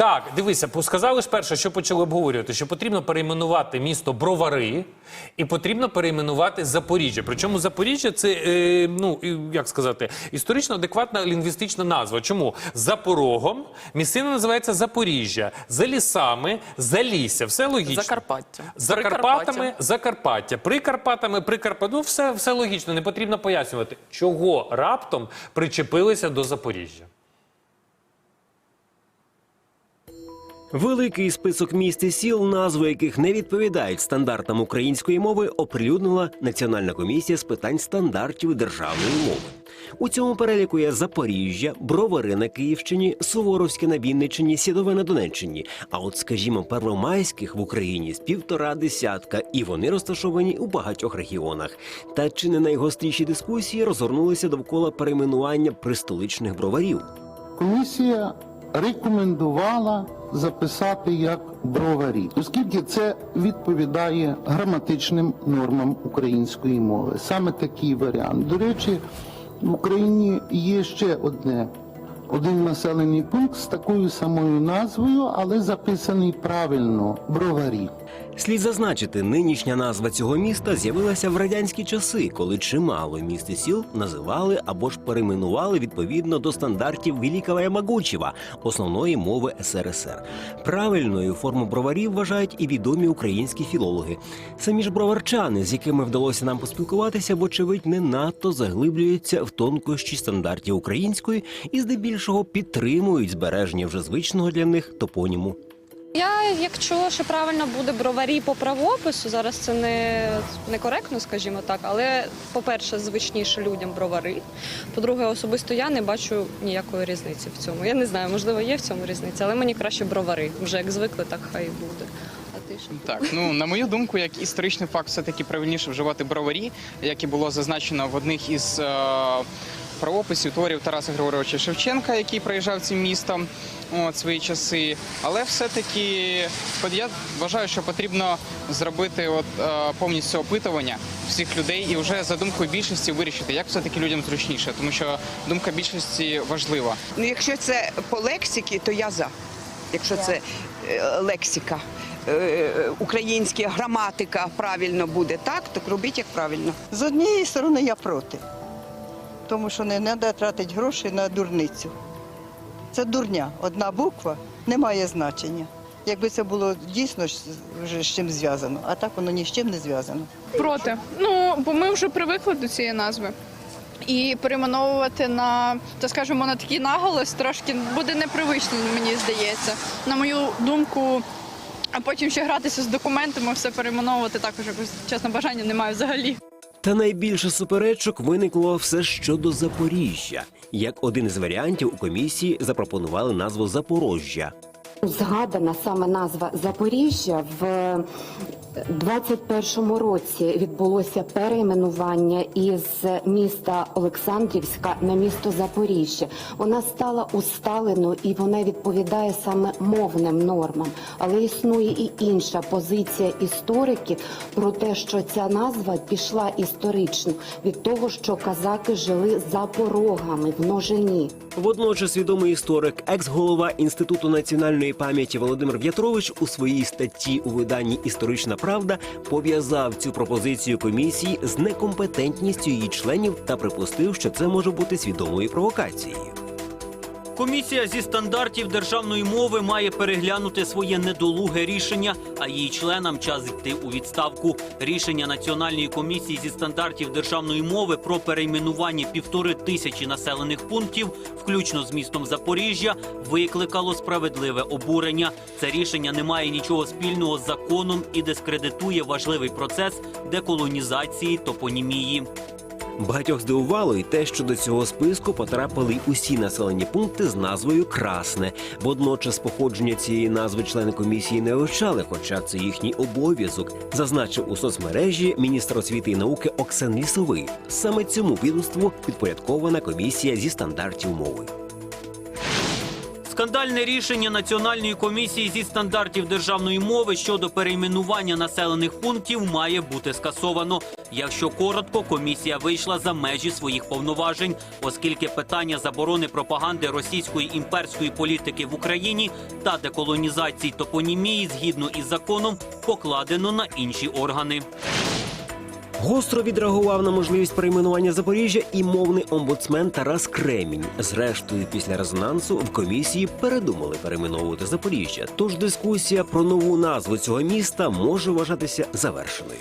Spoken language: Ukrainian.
Так, дивися, сказали ж перше, що почали обговорювати, що потрібно перейменувати місто Бровари і потрібно перейменувати Запоріжжя. Причому Запоріжжя це е, ну як сказати, історично адекватна лінгвістична назва. Чому за порогом місцина називається Запоріжжя, за лісами, за лісся. Все логічно. Закарпаття. За Карпатами, Закарпаття, Прикарпатами, Прикарпаття. Ну, все, все логічно, не потрібно пояснювати, чого раптом причепилися до Запоріжжя. Великий список міст і сіл, назви яких не відповідають стандартам української мови, оприлюднила Національна комісія з питань стандартів державної мови. У цьому переліку є Запоріжжя, Бровари на Київщині, Суворовське на Вінниччині, Сідове на Донеччині. А от, скажімо, первомайських в Україні з півтора десятка, і вони розташовані у багатьох регіонах. Та чи не найгостріші дискусії розгорнулися довкола перейменування пристоличних броварів? Комісія рекомендувала записати як броварі, оскільки це відповідає граматичним нормам української мови. Саме такий варіант. До речі, в Україні є ще одне. Один населений пункт з такою самою назвою, але записаний правильно броварі. Слід зазначити, нинішня назва цього міста з'явилася в радянські часи, коли чимало міст і сіл називали або ж перейменували відповідно до стандартів Великого Ямагучева, основної мови СРСР. Правильною форму броварів вважають і відомі українські філологи. Самі ж броварчани, з якими вдалося нам поспілкуватися, вочевидь, не надто заглиблюються в тонкощі стандартів української і здебільшого підтримують збереження вже звичного для них топоніму. Я як чула, що правильно буде броварі по правопису. Зараз це не, некоректно, скажімо так. Але, по-перше, звичніше людям бровари. По-друге, особисто я не бачу ніякої різниці в цьому. Я не знаю, можливо, є в цьому різниця, але мені краще бровари. Вже як звикли, так хай і буде. А ти що? Так, ну на мою думку, як історичний факт, все-таки правильніше вживати броварі, як і було зазначено в одних із е, правописів творів Тараса Григоровича Шевченка, який проїжджав цим містом от, свої часи. Але все-таки я вважаю, що потрібно зробити от, е, повністю опитування всіх людей і вже за думкою більшості вирішити, як все-таки людям зручніше, тому що думка більшості важлива. Ну, якщо це по лексиці, то я за. Якщо це е, лексика, е, українська граматика правильно буде так, то робіть як правильно. З однієї сторони я проти, тому що не треба тратити гроші на дурницю. Це дурня. Одна буква не має значення. Якби це було дійсно з чим зв'язано, а так воно ні з чим не зв'язано. Проти. Ну, бо ми вже привикли до цієї назви. І перейменовувати на, так скажемо, на такий наголос трошки буде непривично, мені здається. На мою думку, а потім ще гратися з документами, все перейменовувати також якось чесно бажання немає взагалі. Та найбільше суперечок виникло все щодо Запоріжжя. Як один з варіантів у комісії запропонували назву Запорожжя. Згадана саме назва Запоріжжя в 21-му році відбулося перейменування із міста Олександрівська на місто Запоріжжя. Вона стала усталеною і вона відповідає саме мовним нормам. Але існує і інша позиція істориків про те, що ця назва пішла історично від того, що казаки жили за порогами в множині. Водночас відомий історик, екс-голова Інституту національної пам'яті Володимир В'ятрович у своїй статті у виданні Історична правда пов'язав цю пропозицію комісії з некомпетентністю її членів та припустив, що це може бути свідомою провокацією. Комісія зі стандартів державної мови має переглянути своє недолуге рішення, а її членам час йти у відставку. Рішення Національної комісії зі стандартів державної мови про перейменування півтори тисячі населених пунктів, включно з містом Запоріжжя, викликало справедливе обурення. Це рішення не має нічого спільного з законом і дискредитує важливий процес деколонізації топонімії. Багатьох здивувало і те, що до цього списку потрапили усі населені пункти з назвою Красне. Водночас походження цієї назви члени комісії не вивчали, хоча це їхній обов'язок, зазначив у соцмережі міністр освіти і науки Оксан Лісовий. Саме цьому відомству підпорядкована комісія зі стандартів мови. Скандальне рішення Національної комісії зі стандартів державної мови щодо перейменування населених пунктів має бути скасовано. Якщо коротко, комісія вийшла за межі своїх повноважень, оскільки питання заборони пропаганди російської імперської політики в Україні та деколонізації топонімії згідно із законом покладено на інші органи. Гостро відреагував на можливість перейменування Запоріжжя і мовний омбудсмен Тарас Кремінь. Зрештою, після резонансу в комісії передумали перейменовувати Запоріжжя. Тож дискусія про нову назву цього міста може вважатися завершеною.